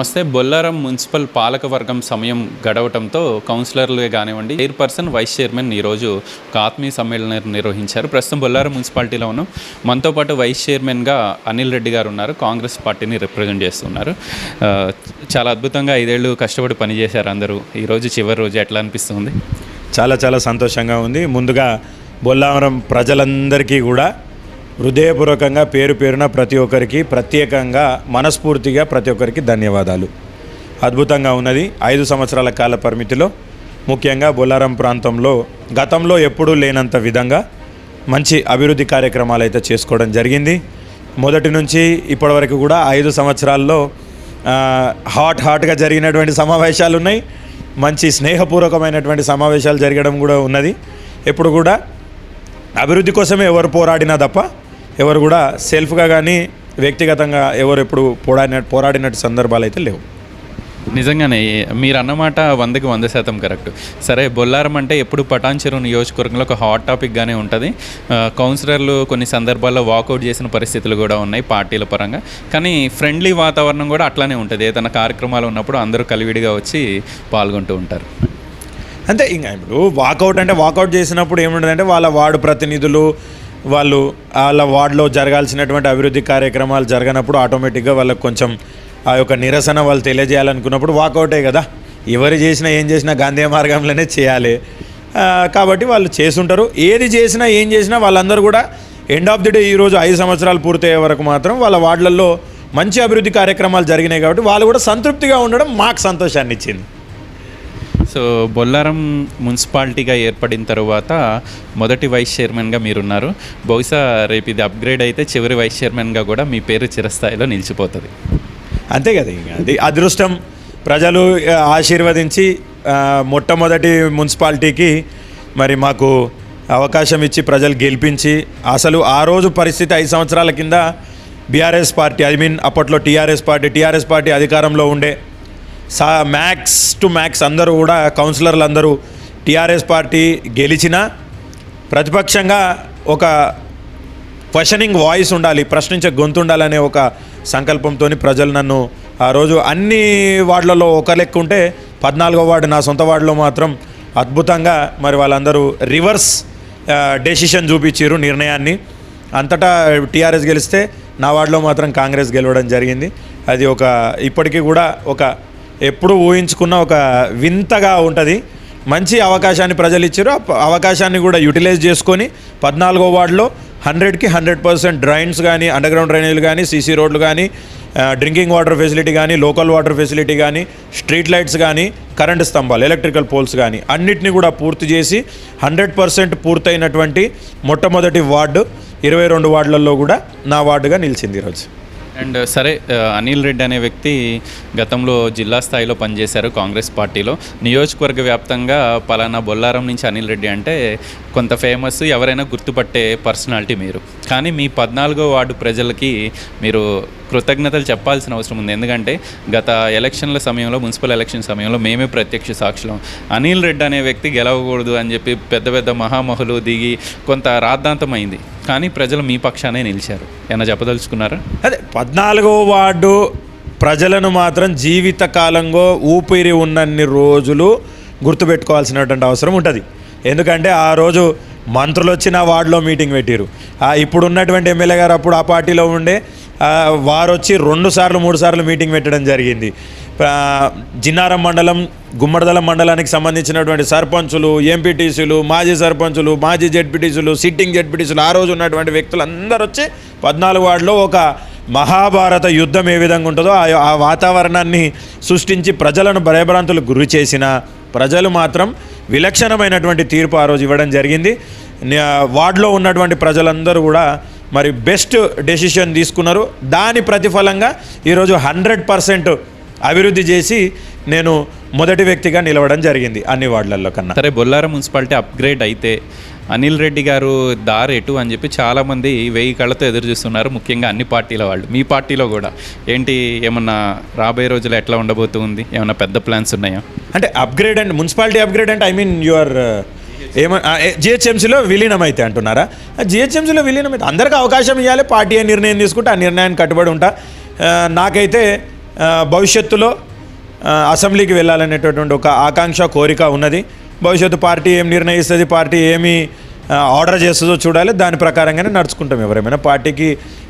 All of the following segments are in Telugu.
నమస్తే. బొల్లారం మున్సిపల్ పాలకవర్గం సమయం గడవటంతో కౌన్సిలర్లే కానివ్వండి చైర్పర్సన్ వైస్ చైర్మన్ ఈరోజు ఒక ఆత్మీయ సమ్మేళనం నిర్వహించారు. ప్రస్తుతం బొల్లారం మున్సిపాలిటీలో ఉన్నాం. మనతో పాటు వైస్ చైర్మన్గా అనిల్ రెడ్డి గారు ఉన్నారు. కాంగ్రెస్ పార్టీని రిప్రజెంట్ చేస్తున్నారు. చాలా అద్భుతంగా ఐదేళ్ళు కష్టపడి పనిచేశారు అందరూ. ఈరోజు చివరి రోజు ఎట్లా అనిపిస్తుంది? చాలా చాలా సంతోషంగా ఉంది. ముందుగా బొల్లారం ప్రజలందరికీ కూడా హృదయపూర్వకంగా పేరు పేరున ప్రతి ఒక్కరికి ప్రత్యేకంగా మనస్ఫూర్తిగా ప్రతి ఒక్కరికి ధన్యవాదాలు. అద్భుతంగా ఉన్నది ఐదు సంవత్సరాల కాల పరిమితిలో. ముఖ్యంగా బొల్లారం ప్రాంతంలో గతంలో ఎప్పుడూ లేనంత విధంగా మంచి అభివృద్ధి కార్యక్రమాలు అయితే చేసుకోవడం జరిగింది. మొదటి నుంచి ఇప్పటివరకు కూడా ఐదు సంవత్సరాల్లో హాట్ హాట్గా జరిగినటువంటి సమావేశాలు ఉన్నాయి. మంచి స్నేహపూర్వకమైనటువంటి సమావేశాలు జరగడం కూడా ఉన్నది. ఎప్పుడు కూడా అభివృద్ధి కోసమే ఎవరు పోరాడినా తప్ప ఎవరు కూడా సెల్ఫ్గా కానీ వ్యక్తిగతంగా ఎవరు ఎప్పుడు పోరాడిన పోరాడినట్టు సందర్భాలు అయితే లేవు. నిజంగానే మీరు అన్నమాట వందకి వంద శాతం కరెక్ట్. సరే బొల్లారం అంటే ఎప్పుడు పటాన్చెరు నియోజకవర్గంలో ఒక హాట్ టాపిక్గానే ఉంటుంది. కౌన్సిలర్లు కొన్ని సందర్భాల్లో వాకౌట్ చేసిన పరిస్థితులు కూడా ఉన్నాయి పార్టీల పరంగా. కానీ ఫ్రెండ్లీ వాతావరణం కూడా అట్లానే ఉంటుంది. ఏదైనా కార్యక్రమాలు ఉన్నప్పుడు అందరూ కలివిడిగా వచ్చి పాల్గొంటూ ఉంటారు. అంతే ఇంకా ఇప్పుడు వాకౌట్ అంటే వాకౌట్ చేసినప్పుడు ఏముంటుందంటే వాళ్ళ వార్డు ప్రతినిధులు వాళ్ళు వాళ్ళ వార్డులో జరగాల్సినటువంటి అభివృద్ధి కార్యక్రమాలు జరగనప్పుడు ఆటోమేటిక్గా వాళ్ళకి కొంచెం ఆ యొక్క నిరసన వాళ్ళు తెలియజేయాలనుకున్నప్పుడు వాకౌటే కదా. ఎవరు చేసినా ఏం చేసినా గాంధీ మార్గంలోనే చేయాలి. కాబట్టి వాళ్ళు చేసుంటారు ఏది చేసినా ఏం చేసినా వాళ్ళందరూ కూడా ఎండ్ ఆఫ్ ది డే ఈరోజు ఐదు సంవత్సరాలు పూర్తయ్యే వరకు మాత్రం వాళ్ళ వార్డులలో మంచి అభివృద్ధి కార్యక్రమాలు జరిగినాయి కాబట్టి వాళ్ళు కూడా సంతృప్తిగా ఉండడం మాకు సంతోషాన్ని ఇచ్చింది సో బొల్లారం మున్సిపాలిటీగా ఏర్పడిన తర్వాత మొదటి వైస్ చైర్మన్గా మీరున్నారు. బహుశా రేపు ఇది అప్గ్రేడ్ అయితే చివరి వైస్ చైర్మన్గా కూడా మీ పేరు చిరస్థాయిలో నిలిచిపోతుంది. అంతే కదా ఇంకా. అది అదృష్టం. ప్రజలు ఆశీర్వదించి మొట్టమొదటి మున్సిపాలిటీకి మరి మాకు అవకాశం ఇచ్చి ప్రజలు గెలిపించి అసలు ఆ రోజు పరిస్థితి ఐదు సంవత్సరాల కింద బీఆర్ఎస్ పార్టీ ఐ మీన్ అప్పట్లో టీఆర్ఎస్ పార్టీ టీఆర్ఎస్ పార్టీ అధికారంలో ఉండే సా మ్యాక్స్ టు మ్యాక్స్ అందరూ కూడా కౌన్సిలర్లు అందరూ టీఆర్ఎస్ పార్టీ గెలిచినా ప్రతిపక్షంగా ఒక క్వశ్చనింగ్ వాయిస్ ఉండాలి ప్రశ్నించే గొంతు ఉండాలనే ఒక సంకల్పంతో ప్రజలు నన్ను ఆ రోజు అన్ని వార్డులలో ఒక లెక్క ఉంటే పద్నాలుగో వార్డు నా సొంత వార్డులో మాత్రం అద్భుతంగా మరి వాళ్ళందరూ రివర్స్ డెసిషన్ చూపించారు నిర్ణయాన్ని. అంతటా టీఆర్ఎస్ గెలిస్తే నా వార్డులో మాత్రం కాంగ్రెస్ గెలవడం జరిగింది. అది ఒక ఇప్పటికీ కూడా ఒక ఎప్పుడు ఊహించుకున్న ఒక వింతగా ఉంటుంది. మంచి అవకాశాన్ని ప్రజలు ఇచ్చారు. అవకాశాన్ని కూడా యూటిలైజ్ చేసుకొని పద్నాలుగో వార్డులో హండ్రెడ్కి హండ్రెడ్ పర్సెంట్ డ్రైన్స్ కానీ అండర్ గ్రౌండ్ డ్రైనేజీలు కానీ సీసీ రోడ్లు కానీ డ్రింకింగ్ వాటర్ ఫెసిలిటీ కానీ లోకల్ వాటర్ ఫెసిలిటీ కానీ స్ట్రీట్ లైట్స్ కానీ కరెంటు స్తంభాలు ఎలక్ట్రికల్ పోల్స్ కానీ అన్నిటిని కూడా పూర్తి చేసి హండ్రెడ్ పర్సెంట్ పూర్తయినటువంటి మొట్టమొదటి వార్డు ఇరవై రెండు వార్డులలో కూడా నా వార్డుగా నిలిచింది ఈరోజు. అండ్ సరే అనిల్ రెడ్డి అనే వ్యక్తి గతంలో జిల్లా స్థాయిలో పనిచేశారు కాంగ్రెస్ పార్టీలో. నియోజకవర్గ వ్యాప్తంగా పలానా బొల్లారం నుంచి అనిల్ రెడ్డి అంటే కొంత ఫేమస్ ఎవరైనా గుర్తుపట్టే పర్సనాలిటీ మీరు. కానీ మీ పద్నాలుగో వార్డు ప్రజలకి మీరు కృతజ్ఞతలు చెప్పాల్సిన అవసరం ఉంది. ఎందుకంటే గత ఎలక్షన్ల సమయంలో మున్సిపల్ ఎలక్షన్ సమయంలో మేమే ప్రత్యక్ష సాక్షులం. అనిల్ రెడ్డి అనే వ్యక్తి గెలవకూడదు అని చెప్పి పెద్ద పెద్ద మహామహులు దిగి కొంత రాద్ధాంతమైంది కానీ ప్రజలు మీ పక్షానే నిలిచారు. ఏమైనా చెప్పదలుచుకున్నారా? అదే పద్నాలుగో వార్డు ప్రజలను మాత్రం జీవితకాలంలో ఊపిరి ఉన్నన్ని రోజులు గుర్తుపెట్టుకోవాల్సినటువంటి అవసరం ఉంటుంది. ఎందుకంటే ఆ రోజు మంత్రులు వచ్చి నా వార్డులో మీటింగ్ పెట్టారు ఇప్పుడు ఉన్నటువంటి ఎమ్మెల్యే గారు అప్పుడు ఆ పార్టీలో ఉండే వారు వచ్చి రెండు సార్లు మూడు సార్లు మీటింగ్ పెట్టడం జరిగింది. జిన్నారం మండలం గుమ్మడిదల మండలానికి సంబంధించినటువంటి సర్పంచులు ఎంపీటీసీలు మాజీ సర్పంచులు మాజీ జెడ్పీటీసీలు సిట్టింగ్ జెడ్పీటీసీలు ఆ రోజు ఉన్నటువంటి వ్యక్తులు అందరూ వచ్చి పద్నాలుగు వార్డులో ఒక మహాభారత యుద్ధం ఏ విధంగా ఉంటుందో ఆ ఆ వాతావరణాన్ని సృష్టించి ప్రజలను భయభ్రాంతులకు గురి చేసిన ప్రజలు మాత్రం విలక్షణమైనటువంటి తీర్పు ఆ రోజు ఇవ్వడం జరిగింది. వార్డులో ఉన్నటువంటి ప్రజలందరూ కూడా మరి బెస్ట్ డెసిషన్ తీసుకున్నారు. దాని ప్రతిఫలంగా ఈరోజు హండ్రెడ్ పర్సెంట్ అభివృద్ధి చేసి నేను మొదటి వ్యక్తిగా నిలవడం జరిగింది అన్ని వార్డులలో కన్నా. సరే బొల్లారం మున్సిపాలిటీ అప్గ్రేడ్ అయితే అనిల్ రెడ్డి గారు దారి ఎటు అని చెప్పి చాలామంది వెయ్యి కళ్ళతో ఎదురు చూస్తున్నారు ముఖ్యంగా అన్ని పార్టీల వాళ్ళు. మీ పార్టీలో కూడా ఏంటి ఏమన్నా రాబోయే రోజులు ఎట్లా ఉండబోతుంది ఏమన్నా పెద్ద ప్లాన్స్ ఉన్నాయా? అంటే అప్గ్రేడ్ అండ్ మున్సిపాలిటీ అప్గ్రేడ్ అంటే ఐ మీన్ యువర్ ఏమ జిహెచ్ఎంసీలో విలీనం అయితే అంటున్నారా జిహెచ్ఎంసీలో విలీనం అయితే అందరికీ అవకాశం ఇవ్వాలి పార్టీ ఏ నిర్ణయం తీసుకుంటే ఆ నిర్ణయాన్ని కట్టుబడి ఉంటా. నాకైతే భవిష్యత్తులో అసెంబ్లీకి వెళ్ళాలనేటటువంటి ఒక ఆకాంక్ష కోరిక ఉన్నది. భవిష్యత్తు పార్టీ ఏం నిర్ణయిస్తుంది పార్టీ ఏమి ఆర్డర్ చేస్తుందో చూడాలి. దాని ప్రకారంగానే నడుచుకుంటాం ఎవరేమైనా. పార్టీకి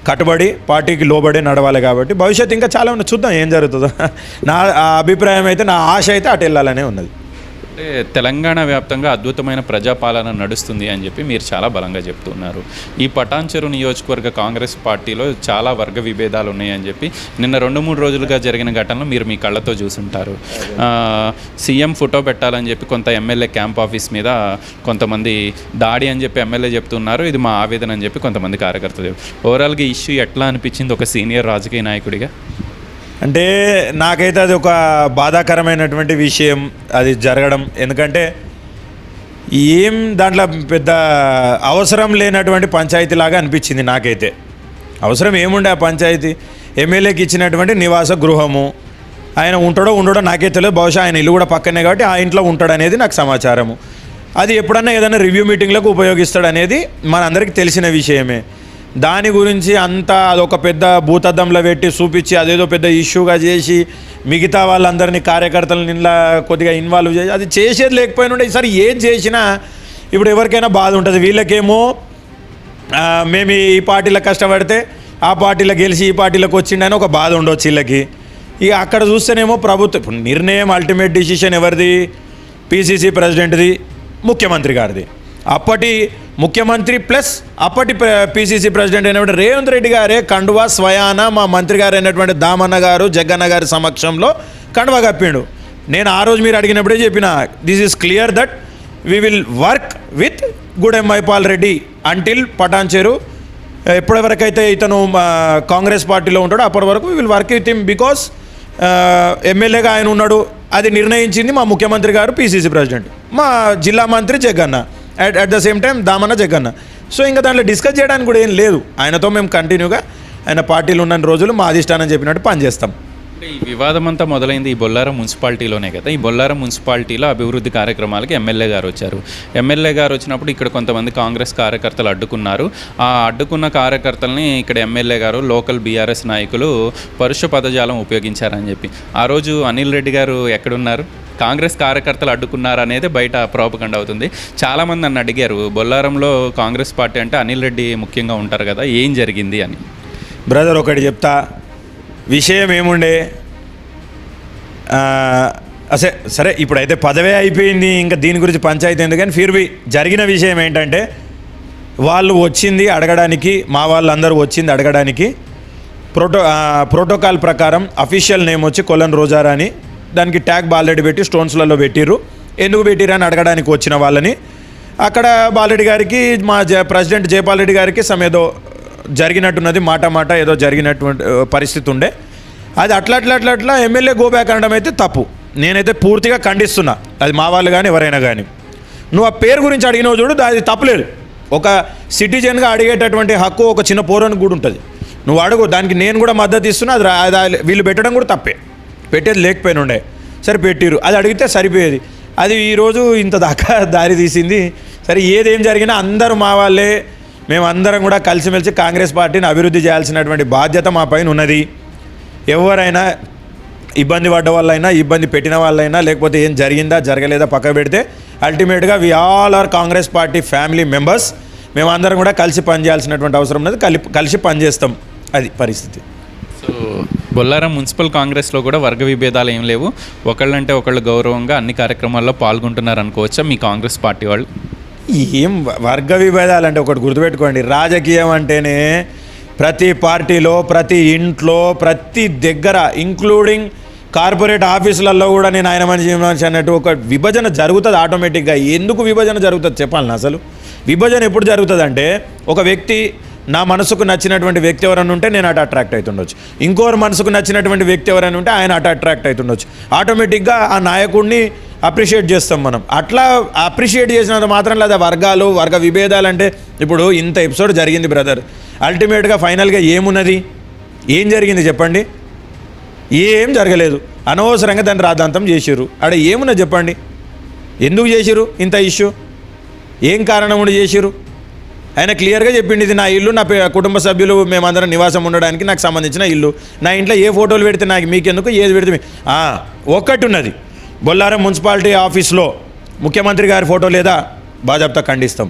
కట్టుబడి పార్టీకి లోబడి నడవాలి కాబట్టి భవిష్యత్తు ఇంకా చాలా ఉన్నాయి. చూద్దాం ఏం జరుగుతుందో. నా అభిప్రాయం అయితే నా ఆశ అయితే అటు వెళ్ళాలనే ఉన్నది. అంటే తెలంగాణ వ్యాప్తంగా అద్భుతమైన ప్రజాపాలన నడుస్తుంది అని చెప్పి మీరు చాలా బలంగా చెప్తున్నారు. ఈ పటాన్చెరు నియోజకవర్గ కాంగ్రెస్ పార్టీలో చాలా వర్గ విభేదాలు ఉన్నాయని చెప్పి నిన్న రెండు మూడు రోజులుగా జరిగిన ఘటనలు మీరు మీ కళ్ళతో చూసుంటారు. సీఎం ఫోటో పెట్టాలని చెప్పి కొంత ఎమ్మెల్యే క్యాంప్ ఆఫీస్ మీద కొంతమంది దాడి అని చెప్పి ఎమ్మెల్యే చెప్తున్నారు. ఇది మా ఆవేదన అని చెప్పి కొంతమంది కార్యకర్తలు ఓవరాల్గా ఇష్యూ ఎట్లా అనిపించింది ఒక సీనియర్ రాజకీయ నాయకుడిగా? అంటే నాకైతే అది ఒక బాధాకరమైనటువంటి విషయం అది జరగడం. ఎందుకంటే ఏం దాంట్లో పెద్ద అవసరం లేనటువంటి పంచాయతీ లాగా అనిపించింది నాకైతే. అవసరం ఏముండే ఆ పంచాయతీ? ఎమ్మెల్యేకి ఇచ్చినటువంటి నివాస గృహము. ఆయన ఉంటాడో ఉండడో నాకే తెలియదు. బహుశా ఆయన ఇల్లు కూడా పక్కనే కాబట్టి ఆ ఇంట్లో ఉంటాడు అనేది నాకు సమాచారము. అది ఎప్పుడన్నా ఏదైనా రివ్యూ మీటింగ్లకు ఉపయోగిస్తాడు అనేది మనందరికీ తెలిసిన విషయమే. దాని గురించి అంతా అదొక పెద్ద భూతద్దంలో పెట్టి చూపించి అదేదో పెద్ద ఇష్యూగా చేసి మిగతా వాళ్ళందరినీ కార్యకర్తలను ఇలా కొద్దిగా ఇన్వాల్వ్ చేసి అది చేసేది లేకపోయినా ఉండే ఈసారి ఏం చేసినా ఇప్పుడు ఎవరికైనా బాధ ఉంటుంది. వీళ్ళకేమో మేము ఈ పార్టీలో కష్టపడితే ఆ పార్టీలో గెలిచి ఈ పార్టీలోకి వచ్చిండని ఒక బాధ ఉండొచ్చు వీళ్ళకి. ఇక అక్కడ చూస్తేనేమో ప్రభుత్వం ఇప్పుడు నిర్ణయం అల్టిమేట్ డిసిషన్ ఎవరిది? పిసిసి ప్రెసిడెంట్ది ముఖ్యమంత్రి గారిది. అప్పటి ముఖ్యమంత్రి ప్లస్ అప్పటి పిసిసి ప్రెసిడెంట్ అయినటువంటి రేవంత్ రెడ్డి గారే కండువా స్వయాన మా మంత్రి గారు అయినటువంటి దామన్న గారు జగ్గన్న గారి సమక్షంలో కండువా కప్పిండు. నేను ఆ రోజు మీరు అడిగినప్పుడే చెప్పిన this is clear that we will work with good Mahipal Reddy until Patancheru ఎప్పటి వరకు అయితే ఇతను కాంగ్రెస్ పార్టీలో ఉంటాడో అప్పటి వరకు will work with him because ఎమ్మెల్యేగా ఆయన ఉన్నాడు. అది నిర్ణయించింది మా ముఖ్యమంత్రి గారు పిసిసి ప్రెసిడెంట్. మా జిల్లా మంత్రి Jaganna. At at the same time Damanna Jaganna. So ఇంకా దాంట్లో డిస్కస్ చేయడానికి కూడా ఏం లేదు. ఆయనతో మేము కంటిన్యూగా ఆయన పార్టీలు ఉన్న రోజులు మా అధిష్టానం చెప్పినట్టు పనిచేస్తాం అంటే ఈ వివాదం అంతా మొదలైంది ఈ బొల్లారం మున్సిపాలిటీలోనే కదా. ఈ బొల్లారం మున్సిపాలిటీలో అభివృద్ధి కార్యక్రమాలకి ఎమ్మెల్యే గారు వచ్చారు. ఎమ్మెల్యే గారు వచ్చినప్పుడు ఇక్కడ కొంతమంది కాంగ్రెస్ కార్యకర్తలు అడ్డుకున్నారు. ఆ అడ్డుకున్న కార్యకర్తల్ని ఇక్కడ ఎమ్మెల్యే గారు లోకల్ బీఆర్ఎస్ నాయకులు పరుష పదజాలం ఉపయోగించారని చెప్పి. ఆ రోజు అనిల్ రెడ్డి గారు ఎక్కడున్నారు? కాంగ్రెస్ కార్యకర్తలు అడ్డుకున్నారనేది బయట ప్రోపకండ అవుతుంది. చాలామంది నన్ను అడిగారు బొల్లారంలో కాంగ్రెస్ పార్టీ అంటే అనిల్ రెడ్డి ముఖ్యంగా ఉంటారు కదా ఏం జరిగింది? అని. బ్రదర్ ఒకటి చెప్తా. విషయం ఏముండే? అసే సరే ఇప్పుడైతే పదవే అయిపోయింది ఇంకా దీని గురించి పంచాయతీ ఎందుకని? ఫిర్వి జరిగిన విషయం ఏంటంటే వాళ్ళు వచ్చింది అడగడానికి మా వాళ్ళందరూ వచ్చింది అడగడానికి ప్రోటో ప్రోటోకాల్ ప్రకారం అఫీషియల్ నేమ్ వచ్చి కొలన్ రోజారా అని దానికి ట్యాగ్ బాలరెడ్డి పెట్టి స్టోన్స్లలో పెట్టిర్రు. ఎందుకు పెట్టిర్రు అని అడగడానికి వచ్చిన వాళ్ళని. అక్కడ బాలరెడ్డి గారికి మా జ ప్రెసిడెంట్ జయపాల్ రెడ్డి గారికి సమేదో జరిగినట్టున్నది మాట మాట ఏదో జరిగినటువంటి పరిస్థితి ఉండే. అది అట్లా అట్లా అట్లా అట్లా ఎమ్మెల్యే గోబ్యాక్ అనడం అయితే తప్పు. నేనైతే పూర్తిగా ఖండిస్తున్నా. అది మా వాళ్ళు కానీ ఎవరైనా కానీ నువ్వు ఆ పేరు గురించి అడిగినావు చూడు అది తప్పులేదు ఒక సిటిజన్గా అడిగేటటువంటి హక్కు ఒక చిన్న పౌరానికి కూడా ఉంటుంది. నువ్వు అడుగు దానికి నేను కూడా మద్దతు ఇస్తున్నా అది వీళ్ళు పెట్టడం కూడా తప్పే. పెట్టేది లేకపోయినా ఉండే సరే పెట్టిరు అది అడిగితే సరిపోయేది. అది ఈరోజు ఇంత దాకా దారి తీసింది. సరే ఏదేం జరిగినా అందరూ మా వాళ్ళే. మేమందరం కూడా కలిసిమెలిసి కాంగ్రెస్ పార్టీని అభివృద్ధి చేయాల్సినటువంటి బాధ్యత మా పైన ఉన్నది. ఎవరైనా ఇబ్బంది పడ్డ వాళ్ళైనా ఇబ్బంది పెట్టిన వాళ్ళైనా లేకపోతే ఏం జరిగిందా జరగలేదా పక్క పెడితే అల్టిమేట్గా we all are Congress party family members. మేమందరం కూడా కలిసి పనిచేయాల్సినటువంటి అవసరం ఉన్నది. కలిపి కలిసి పనిచేస్తాం. అది పరిస్థితి. సో బొల్లారం మున్సిపల్ కాంగ్రెస్లో కూడా వర్గ విభేదాలు ఏం లేవు. ఒకళ్ళంటే ఒకళ్ళు గౌరవంగా అన్ని కార్యక్రమాల్లో పాల్గొంటున్నారు అనుకోవచ్చా మీ కాంగ్రెస్ పార్టీ వాళ్ళు? ఏం వర్గ విభేదాలు అంటే ఒకటి గుర్తుపెట్టుకోండి. రాజకీయం అంటేనే ప్రతి పార్టీలో ప్రతి ఇంట్లో ప్రతి దగ్గర ఇంక్లూడింగ్ కార్పొరేట్ ఆఫీసులలో కూడా నేను ఆయన మనిషి మనిషి అన్నట్టు ఒక విభజన జరుగుతుంది ఆటోమేటిక్గా. ఎందుకు విభజన జరుగుతుంది చెప్పాలి అసలు? విభజన ఎప్పుడు జరుగుతుంది అంటే ఒక వ్యక్తి నా మనసుకు నచ్చినటువంటి వ్యక్తి ఎవరైనా ఉంటే నేను అటు అట్రాక్ట్ అవుతుండొచ్చు ఇంకోరు మనసుకు నచ్చినటువంటి వ్యక్తి ఎవరైనా ఉంటే ఆయన అటు అట్రాక్ట్ అవుతుండొచ్చు ఆటోమేటిక్గా ఆ నాయకుడిని అప్రిషియేట్ చేస్తాం మనం. అట్లా అప్రిషియేట్ చేసినంత మాత్రం లేదా. వర్గాలు వర్గ విభేదాలు అంటే ఇప్పుడు ఇంత ఎపిసోడ్ జరిగింది బ్రదర్ అల్టిమేట్గా ఫైనల్గా ఏమున్నది? ఏం జరిగింది చెప్పండి? ఏం జరగలేదు. అనవసరంగా దాన్ని రాద్ధాంతం చేసిర్రు. అక్కడ ఏమున్నది చెప్పండి? ఎందుకు చేసిర్రు ఇంత ఇష్యూ ఏం కారణం ఉండి చేసిర్రు? ఆయన క్లియర్గా చెప్పింది ఇది నా ఇల్లు నా కుటుంబ సభ్యులు మేమందరం నివాసం ఉండడానికి నాకు సంబంధించిన ఇల్లు. నా ఇంట్లో ఏ ఫోటోలు పెడితే నాకు మీకెందుకు ఏది పెడితే ఒక్కటి ఉన్నది బొల్లారం మున్సిపాలిటీ ఆఫీస్లో ముఖ్యమంత్రి గారి ఫోటో లేదా? బాజాబ్తా ఖండిస్తాం.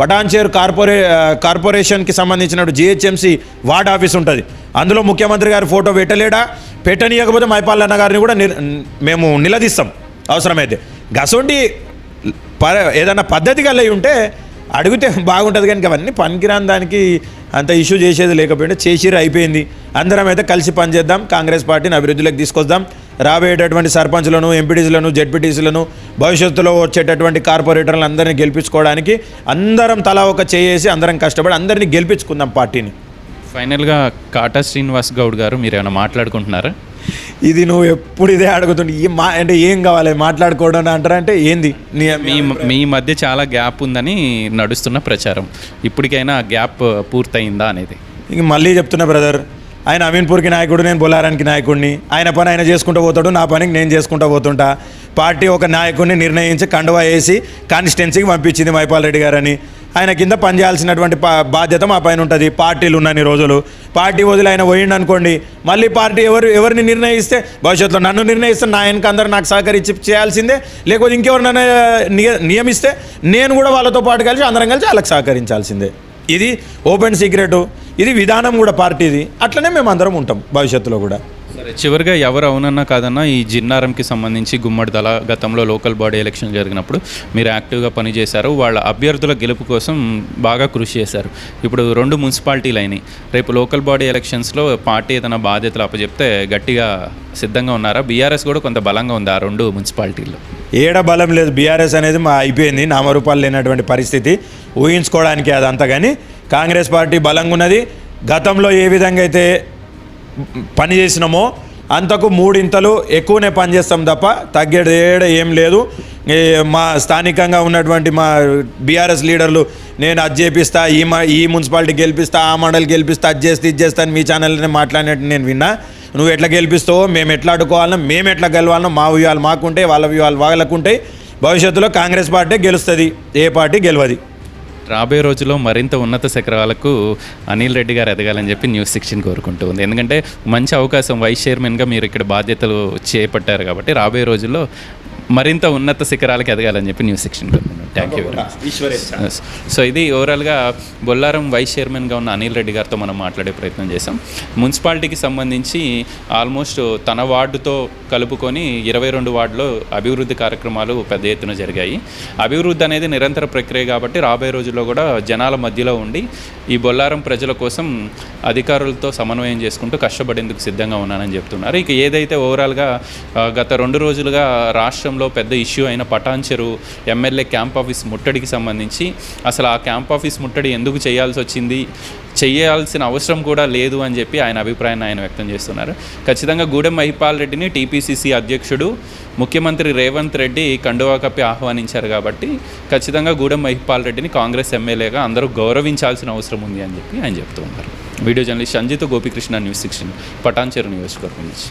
పటాన్చేరు కార్పొరే కార్పొరేషన్కి సంబంధించిన జిహెచ్ఎంసీ వార్డ్ ఆఫీస్ ఉంటుంది. అందులో ముఖ్యమంత్రి గారి ఫోటో పెట్టలేడా? పెట్టనీయకపోతే మైపాల్ అన్న గారిని కూడా మేము నిలదీస్తాం. అవసరమైతే. గసొంటి ప ఏదన్నా పద్ధతి కలిగి ఉంటే అడిగితే బాగుంటుంది కానీ అవన్నీ పనికిరాని దానికి అంత ఇష్యూ చేసేది లేకపోయింటే చేసిరు అయిపోయింది. అందరం అయితే కలిసి పనిచేద్దాం కాంగ్రెస్ పార్టీని అభివృద్ధిలోకి తీసుకొద్దాం రాబోయేటటువంటి సర్పంచ్లను ఎంపీటీసీలను జెడ్పీటీసీలను భవిష్యత్తులో వచ్చేటటువంటి కార్పొరేటర్లను అందరినీ గెలిపించుకోవడానికి అందరం తలా ఒక చేసి అందరం కష్టపడి అందరినీ గెలిపించుకుందాం పార్టీని. ఫైనల్గా కాటా శ్రీనివాస్ గౌడ్ గారు మీరు ఏమైనా మాట్లాడుకుంటున్నారా? ఇది నువ్వు ఎప్పుడు ఇదే అడుగుతుంటే మా అంటే ఏం కావాలి? మాట్లాడుకోవడం అంటారంటే ఏంది? నీ మీ మీ మధ్య చాలా గ్యాప్ ఉందని నడుస్తున్న ప్రచారం. ఇప్పటికైనా ఆ గ్యాప్ పూర్తయిందా అనేది. ఇంక మళ్ళీ చెప్తున్నా బ్రదర్. ఆయన అమీన్పూర్కి నాయకుడు నేను బొలారానికి నాయకుడిని. ఆయన పని ఆయన చేసుకుంటూ పోతాడు నా పనికి నేను చేసుకుంటూ పోతుంటా. పార్టీ ఒక నాయకుడిని నిర్ణయించి కండువా వేసి కాన్స్టిట్యున్సీకి పంపించింది మైపాల్ రెడ్డి గారని. ఆయన కింద పనిచేయాల్సినటువంటి బాధ్యత మా పైన ఉంటుంది. పార్టీలు ఉన్నన్ని రోజులు. పార్టీ వదిలి ఆయన పోయిండు అనుకోండి మళ్ళీ పార్టీ ఎవరు ఎవరిని నిర్ణయిస్తే భవిష్యత్తులో నన్ను నిర్ణయిస్తే నా వెనక అందరు నాకు సహకరించి చేయాల్సిందే. లేకపోతే ఇంకెవరినైనా నియ- నియమిస్తే నేను కూడా వాళ్ళతో పాటు కలిసి అందరం కలిసి వాళ్ళకి సహకరించాల్సిందే. ఇది ఓపెన్ సీక్రెట్. ఇది విధానం కూడా పార్టీది. అట్లనే మేము అందరం ఉంటాం భవిష్యత్తులో కూడా. సరే చివరిగా ఎవరు అవునన్నా కాదన్నా ఈ జిన్నారంకి సంబంధించి గుమ్మడి దళ గతంలో లోకల్ బాడీ ఎలక్షన్ జరిగినప్పుడు మీరు యాక్టివ్గా పనిచేశారు. వాళ్ళ అభ్యర్థుల గెలుపు కోసం బాగా కృషి చేశారు. ఇప్పుడు రెండు మున్సిపాలిటీలు అయినాయి. రేపు లోకల్ బాడీ ఎలక్షన్స్లో పార్టీ ఏదైనా బాధ్యతలు అప్పచెప్తే గట్టిగా సిద్ధంగా ఉన్నారా? బీఆర్ఎస్ కూడా కొంత బలంగా ఉంది ఆ రెండు మున్సిపాలిటీల్లో? ఏడ బలం లేదు. బీఆర్ఎస్ అనేది మా అయిపోయింది. నామరూపాలు లేనటువంటి పరిస్థితి. ఊహించుకోవడానికి అదంతా కానీ కాంగ్రెస్ పార్టీ బలంగా ఉన్నది గతంలో ఏ విధంగా అయితే పని చేసినామో అంతకు మూడింతలు ఎక్కువనే పని చేస్తాం తప్ప తగ్గేది ఏడ ఏం లేదు. మా స్థానికంగా ఉన్నటువంటి మా బీఆర్ఎస్ లీడర్లు నేను అది చేపిస్తా ఈ మా ఈ మున్సిపాలిటీ గెలిపిస్తా ఆ మండలి గెలిపిస్తా అది చేస్తే ఇది చేస్తా అని మీ ఛానల్ని మాట్లాడినట్టు నేను విన్నా. నువ్వు ఎట్లా గెలిపిస్తావో మేము ఎట్లా అడ్డుకోవాలనో మేము ఎట్లా గెలవాలనో మా వ్యూహాలు మాకుంటే వాళ్ళ వ్యూహాలు వాళ్ళకుంటాయి. భవిష్యత్తులో కాంగ్రెస్ పార్టీ గెలుస్తుంది ఏ పార్టీ గెలవది. రాబోయే రోజుల్లో మరింత ఉన్నత శిఖరాలకు అనిల్ రెడ్డి గారు ఎదగాలని చెప్పి న్యూస్ సిక్స్టీన్ కోరుకుంటూ ఉంది. ఎందుకంటే మంచి అవకాశం వైస్ చైర్మన్గా మీరు ఇక్కడ బాధ్యతలు చేపట్టారు కాబట్టి రాబోయే రోజుల్లో మరింత ఉన్నత శిఖరాలకు ఎదగాలని చెప్పి న్యూస్ సిక్స్టీన్ కోరుకుంటున్నాను thank you very much so ఇది ఓవరాల్గా బొల్లారం వైస్ చైర్మన్గా ఉన్న అనిల్ రెడ్డి గారితో మనం మాట్లాడే ప్రయత్నం చేసాం మున్సిపాలిటీకి సంబంధించి ఆల్మోస్ట్ తన వార్డుతో కలుపుకొని ఇరవై రెండు వార్డులో అభివృద్ధి కార్యక్రమాలు పెద్ద ఎత్తున జరిగాయి. అభివృద్ధి అనేది నిరంతర ప్రక్రియ కాబట్టి రాబోయే రోజుల్లో కూడా జనాల మధ్యలో ఉండి ఈ బొల్లారం ప్రజల కోసం అధికారులతో సమన్వయం చేసుకుంటూ కష్టపడేందుకు సిద్ధంగా ఉన్నానని చెప్తున్నారు. ఇక ఏదైతే ఓవరాల్గా గత రెండు రోజులుగా రాష్ట్రంలో పెద్ద ఇష్యూ అయిన పటాన్ చెరువు ఎమ్మెల్యే క్యాంప్ ఆఫీస్ ముట్టడికి సంబంధించి. అసలు ఆ క్యాంప్ ఆఫీస్ ముట్టడి ఎందుకు చేయాల్సి వచ్చింది? చేయాల్సిన అవసరం కూడా లేదు అని చెప్పి ఆయన అభిప్రాయాన్ని ఆయన వ్యక్తం చేస్తున్నారు. ఖచ్చితంగా గూడెం మహిపాల్ రెడ్డిని టీపీసీసీ అధ్యక్షుడు ముఖ్యమంత్రి రేవంత్ రెడ్డి కండువా కప్పి ఆహ్వానించారు కాబట్టి ఖచ్చితంగా గూడెం మహిపాల్ రెడ్డిని కాంగ్రెస్ ఎమ్మెల్యేగా అందరూ గౌరవించాల్సిన అవసరం ఉంది అని చెప్పి ఆయన చెప్తూ ఉన్నారు. Video journalist Sanjith Gopikrishna news sixteen Patancheru నియోజకవర్గం నుంచి.